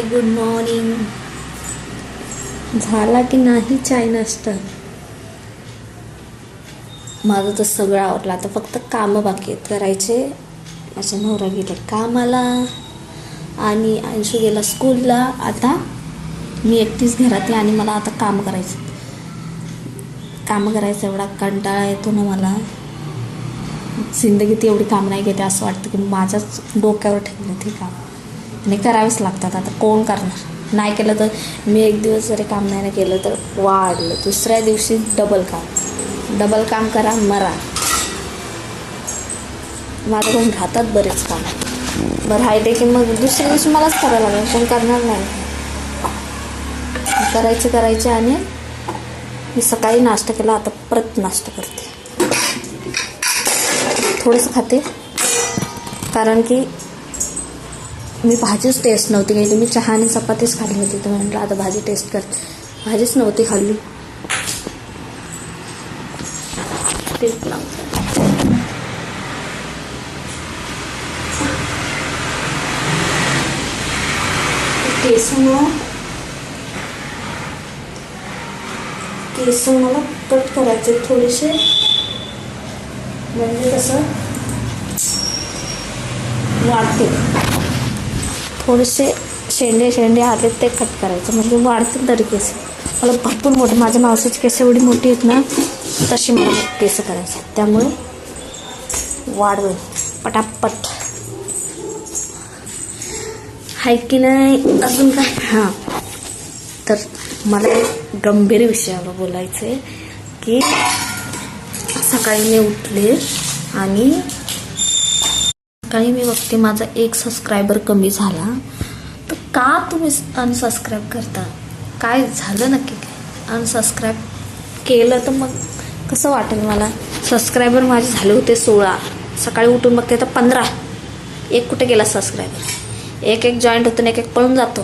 Hi good morning झाला की नाही चाय नाश्ता? माझं तर सगळं आवडलं आता फक्त कामं बाकी आहेत. करायचे. माझ्या नवरा गेले कामाला. आणि अंशू गेला स्कूलला. आता मी एकटीच घरात आहे आणि मला आता काम करायचं कामं करायचं एवढा कंटाळा येतो ना मला. जिंदगीत एवढी काम नाही घेते असं वाटतं की माझ्याच डोक्यावर ठेवलं ते काम. आणि करावेच लागतात. आता कोण करणार? नाही केलं तर मी एक दिवस जरी काम नाही ना केलं तर वाढलं. दुसऱ्या दिवशी डबल काम. डबल काम करा मरा. माझ्याकडून राहतात बरेच काम. बरं आहे की मग दुसऱ्या दिवशी मलाच करायला लागेल. कोण करणार नाही? करायचे करायचे आणि मी सकाळी नाश्ता केला आता परत नाश्ता करते. थोडंसं खाते. कारण की मी भाजीच टेस्ट नव्हती केली मी चहा आणि चपातीच खाल्ली होती. तर म्हटलं आता भाजी टेस्ट करते. भाजीच नव्हती खाल्ली. तेच लावते केस मला केस मला कट करायचे थोडेसे. म्हणजे कसं वाढते. थोडेसे शेंडे शेंडे आले ते कट करायचं. म्हणजे वाढतील तरी केस. मला भरपूर मोठे माझ्या मावसाची केस एवढी मोठी आहेत ना तशी मला केस करायचे त्यामुळे वाढवेल पटापट. हाय की नाही? अजून काय? हां. तर मला एक गंभीर विषयावर बोलायचं आहे की सकाळी मी उठले आणि काही मी बघते माझा एक सबस्क्रायबर कमी झाला. तर का तुम्ही अनसबस्क्राईब करता? काय झालं नक्की? काय अनसबस्क्राईब केलं तर मग कसं वाटेल मला? सबस्क्रायबर माझे झाले होते सोळा. सकाळी उठून बघते तर पंधरा. एक कुठे गेला सबस्क्रायबर एक एक जॉईंट होतो आणि एक एक पळून जातो.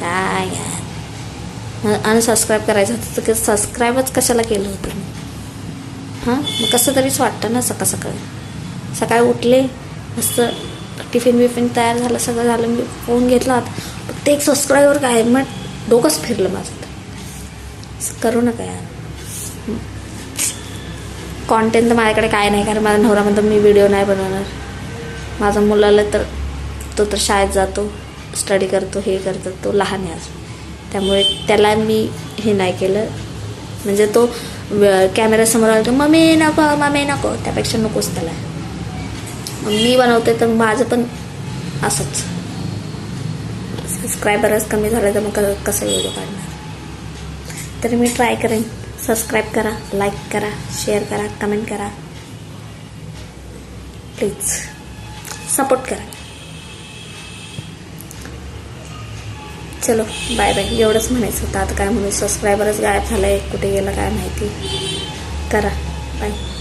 काय यार? अनसबस्क्राईब करायचं होतं तर सबस्क्राईबच कशाला केलं होतं मी? हां? मग कसं तरीच वाटतं ना सकाळ सकाळी. सकाळी उठले मस्त टिफिन बिफिन तयार झालं सगळं झालं मी फोन घेतला होता. एक सबस्क्रायबर काय मग डोकंच फिरलं माझं. करू नका यार. कॉन्टेंट तर माझ्याकडे काय नाही कारण माझा नवरा म्हणतो मी व्हिडिओ नाही बनवणार. माझा मुलाला तर तो तर शाळेत जातो स्टडी करतो हे करतो तो लहान आहे आज त्यामुळे त्याला मी हे नाही केलं. म्हणजे तो कॅमेऱ्यासमोर आला तर मम्मी नको मम्मी नको. त्यापेक्षा नकोच त्याला. मी बनवते तर माझं पण असंच. सबस्क्रायबरच कमी झालं तर मग क- कसं व्हिडिओ काढणार? तर मी ट्राय करेन. सबस्क्राईब करा लाईक करा शेअर करा कमेंट करा. प्लीज सपोर्ट करा. चलो बाय बाय एवढंच म्हणायचं होतं. आता काय म्हणून सबस्क्रायबरच गायब झालं आहे कुठे गेलं काय माहिती? करा. बाय